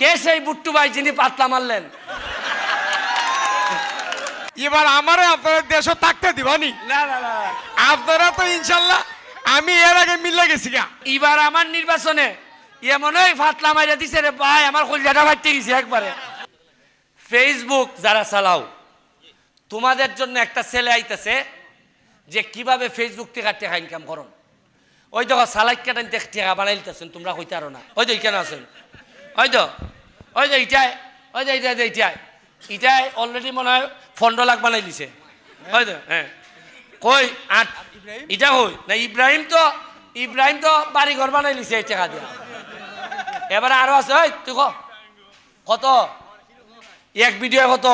কে সেই বুট্টু ভাই যিনি পাতলা মারলেন? এবার আমারে আপনারা দেশও থাকতে দিবানি। না না না আপনারা তো ইনশাল্লাহ আমি এর আগে মিলে গেছি গা। এবার আমার নির্বাচনে এমনই ফাতলা মাইরা দিছে রে ভাই আমার কলজাটা ফাটতে গেছে একবারে। ফেসবুক যারা চালাও তোমাদের জন্য একটা ছেলে আইতেছে যে কীভাবে ফেসবুক থেকে টাকা ইনকাম করো ওই দেখো সালাইক কাটান টাকা বানাইতেছেন তোমরা হইতে আরও না। ওই তো কেন আছেন। ওই তো ওই যে ইটাই ওই যে ইটাই। ইটাই ইটাই অলরেডি মনে হয় পনেরো লাখ বানাই দিছে। ওই তো হ্যাঁ। কই? আট। ইটা কই? না, ইব্রাহিম তো ইব্রাহিম তো বাড়ি ঘর বানাই লিছে এই টাকা দিয়া। এবারে আরও আছে ওই তুই কত? এক ভিডিও কত?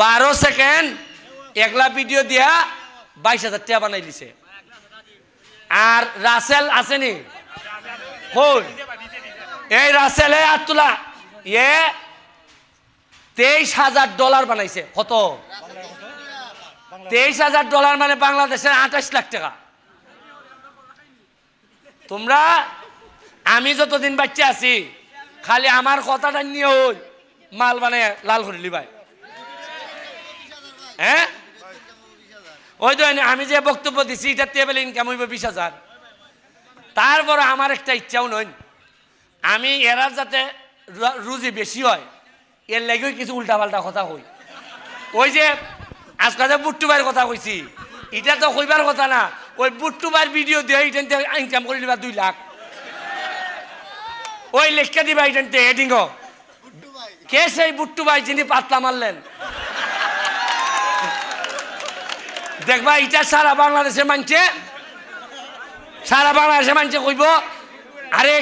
বারো সেকেন্ড একলা ভিডিও দিয়া বাইশ হাজার টাকা বানাই দিছে। আর রাসেল আসেনি কই এই রাসেল, এই আতুলা এ তেইশ হাজার ডলার বানাইছে। কত? তেইশ হাজার ডলার মানে বাংলাদেশের আঠাশ লাখ টাকা। তোমরা, আমি যতদিন বাচ্চা আছি, খালি আমার কথাটা নিয়ে ওই মাল মানে লাল করে লিবাই হ্যাঁ? ওই তো, আমি যে বক্তব্য দিছি এটা টেবিল ইনকাম হইব বিশ হাজার। তারপর আমার একটা ইচ্ছাও নয় আমি এরা যাতে রুজি বেশি হয়, এর লাগেও কিছু উল্টাপাল্টা কথা কই। ওই যে আজকাল যে বুট্টু ভাইয়ের কথা কইছি, এটা তো কইবার কথা না। ওই বুট্টু ভাইয়ের ভিডিও দিয়ে এটা ইনকাম করে দিবা দুই লাখ। ওই লেখা দিবা এটা হেডিং কে সেই বুট্টু ভাই যিনি পাতলা মারলেন? দেখবা, এটা সারা বাংলাদেশে মানছে সারা বাংলাদেশে মানছে কইব, আরে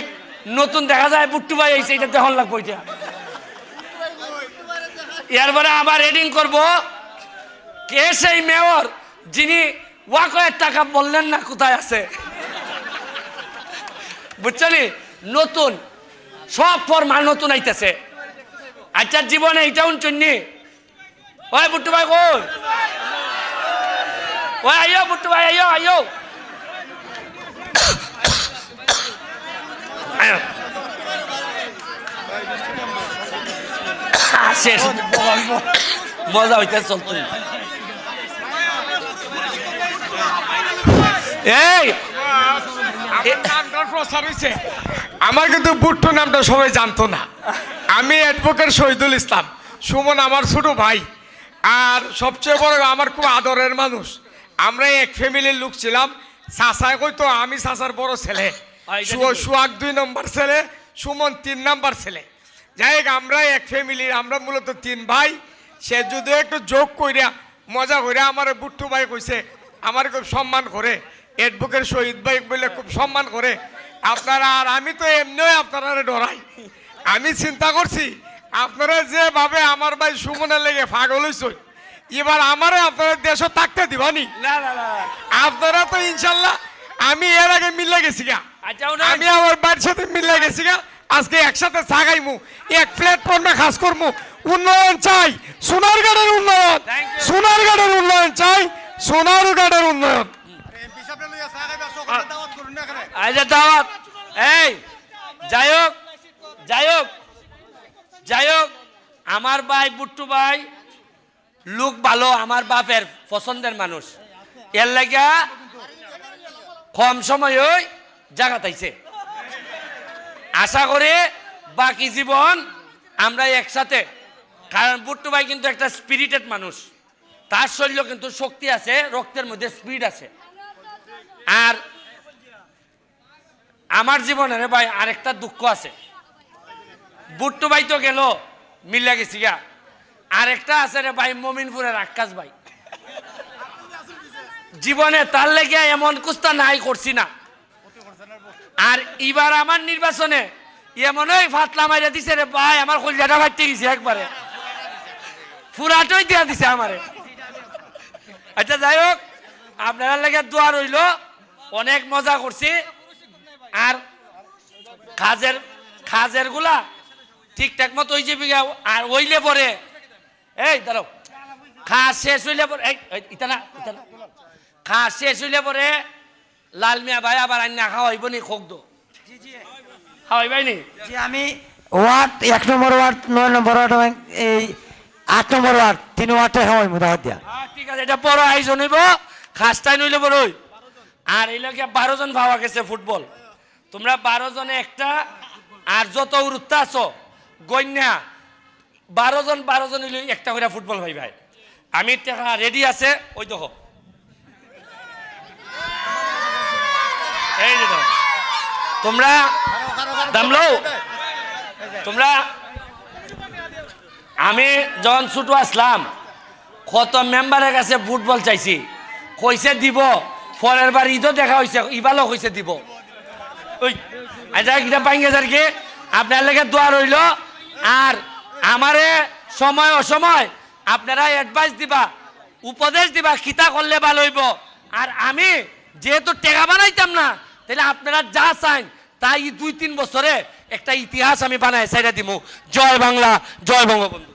নতুন দেখা যায়, বুট্টু ভাই এইছে এটা দেখন লাগবো এটা। এরপরে আবার এডিং করব। কে সেই মেয়র যিনি ওয়া ওয়াকয়ের টাকা বললেন না কোথায় আছে? বুঝছনি নতুন, সব ফরমা নতুন আইতেছে। আচ্ছা জীবনে এইটা উনচন্নি ওই বুট্টু ভাই কই? ওই আইও, বুট্টু ভাই, আইও আইও। শেষ। মজা হইতে চলতো এই! আমার কিন্তু বুট্টু নামটা সবাই জানতো না। আমি অ্যাডভোকেট শহীদুল ইসলাম। সুমন আমার ছোট ভাই। আর সবচেয়ে বড় আমার খুব আদরের মানুষ। আমরা এক ফ্যামিলির লোক ছিলাম। চাষায় কইতো আমি চাষার বড় ছেলে। আহ, এটা সু- ঠিক। সুয়াগ দুই নম্বর ছেলে সুমন তিন নম্বর ছেলে। যাই হোক আমরা এক ফ্যামিলির আমরা মূলত তিন ভাই। সে যদি একটু যোগ কইরা মজা কইরা আমার বুট্টু ভাই কইছে আমার খুব সম্মান করে। অ্যাডভোকেট শহীদ ভাই বলে খুব সম্মান করে। আপনারা আর আমি তো এমনিও আপনারা ডরাই। আমি চিন্তা করছি আপনারা যেভাবে আমার ভাই সুমনের লেগে পাগল হইছে এবার আমারে আপনারা দেশও থাকতে দিবানি? না না না আপনারা তো ইনশাল্লাহ আমি এর আগে মিলে গেছি গা। আচ্ছা আমি আমার বাড়ির সাথে মিলে গেছি গা। আজকে একসাথে চা খাইমু এক প্ল্যাটফর্মে খাস করমু। উন্নয়ন চাই সোনারগাঁড়ের উন্নয়ন. সোনারগাঁড়ের উন্নয়ন চাই সোনারগাঁড়ের উন্নয়ন। আচ্ছা দাওয়াত। এই যাই হোক যাই হোক যাই হোক আমার ভাই বুট্টু ভাই লোক ভালো আমার বাপের পছন্দের মানুষ। এর লাগা কম সময় ওই জায়গা তাইছে আশা করে বাকি জীবন আমরা একসাথে। কারণ বুট্টু ভাই কিন্তু একটা স্পিরিটেড মানুষ। তার শরীরে কিন্তু শক্তি আছে, রক্তের মধ্যে স্পিড আছে। আর আমার জীবনে রে ভাই আরেকটা দুঃখ আছে। বুট্টু ভাই তো গেল, মিল্লা গেছি গা। আরেকটা আছে রে ভাই, মমিনপুরের আকাশ ভাই। জীবনে তার লেগে এমন কুস্তা নাই করছি না। আর এবার আমার নির্বাচনে এমনই ফাতলা মাইরা দিছে রে ভাই আমার কলজাটা ফাটতে গেছে একবারে। ফুরাটই দিয়া দিছে আমারে। আচ্ছা যাই হোক আপনারা লেগে দোয়া রইল। অনেক মজা করছি। আর খাজের খাজেরগুলা ঠিকঠাক মতো ওই যে আর ওইলে পরে এই দাঁড়াও। খাস শেষ হইলে পরে এই এই, ইতা না ইতা না খাস শেষ হইলে পরে লাল মিয়া ভাই আবার আন্না খাওয়া হইব নি খোক দো হয় ভাইনি যে আমি ওয়ার্ড এক নম্বর ওয়ার্ড নয় নম্বর ওয়ার্ড এই আট নম্বর ওয়ার্ড তিন ওয়ার্ডে হয় মোটামুটি দিয়া। ঠিক আছে এটা বড় আয়োজন হইব। খাসটাই নইলে বড় হই। আর এই লোকে বারো জন ভাবা গেছে ফুটবল। তোমরা বারো জনে একটা আর যত উরুত্তা আছো গন্যা বারো জন বারো জন একটা করে ফুটবল ভাই ভাই আমি রেডি আছে ওই দেখো। তোমরা দামলো তোমরা, আমি যখন ছোট আসলাম, কত মেম্বারের কাছে ফুটবল চাইছি। কইছে দিব, পরের বার ঈদও দেখা হয়েছে ইবালও কইছে দিব। ওই আচ্ছা কিটা পাইঙ্গে স্যার কি? আপনার লেগে দোয়া রইল। আর আমারে সময় অসময় আপনারা অ্যাডভাইস দিবা, উপদেশ দিবা, খিতা করলে ভালো হইব। আর আমি যেহেতু টেকা বানাইতাম না তাহলে আপনারা যা চান, তাই দুই তিন বছরে একটা ইতিহাস আমি বানাই সাইডা দিব জয় বাংলা, জয় বঙ্গবন্ধু।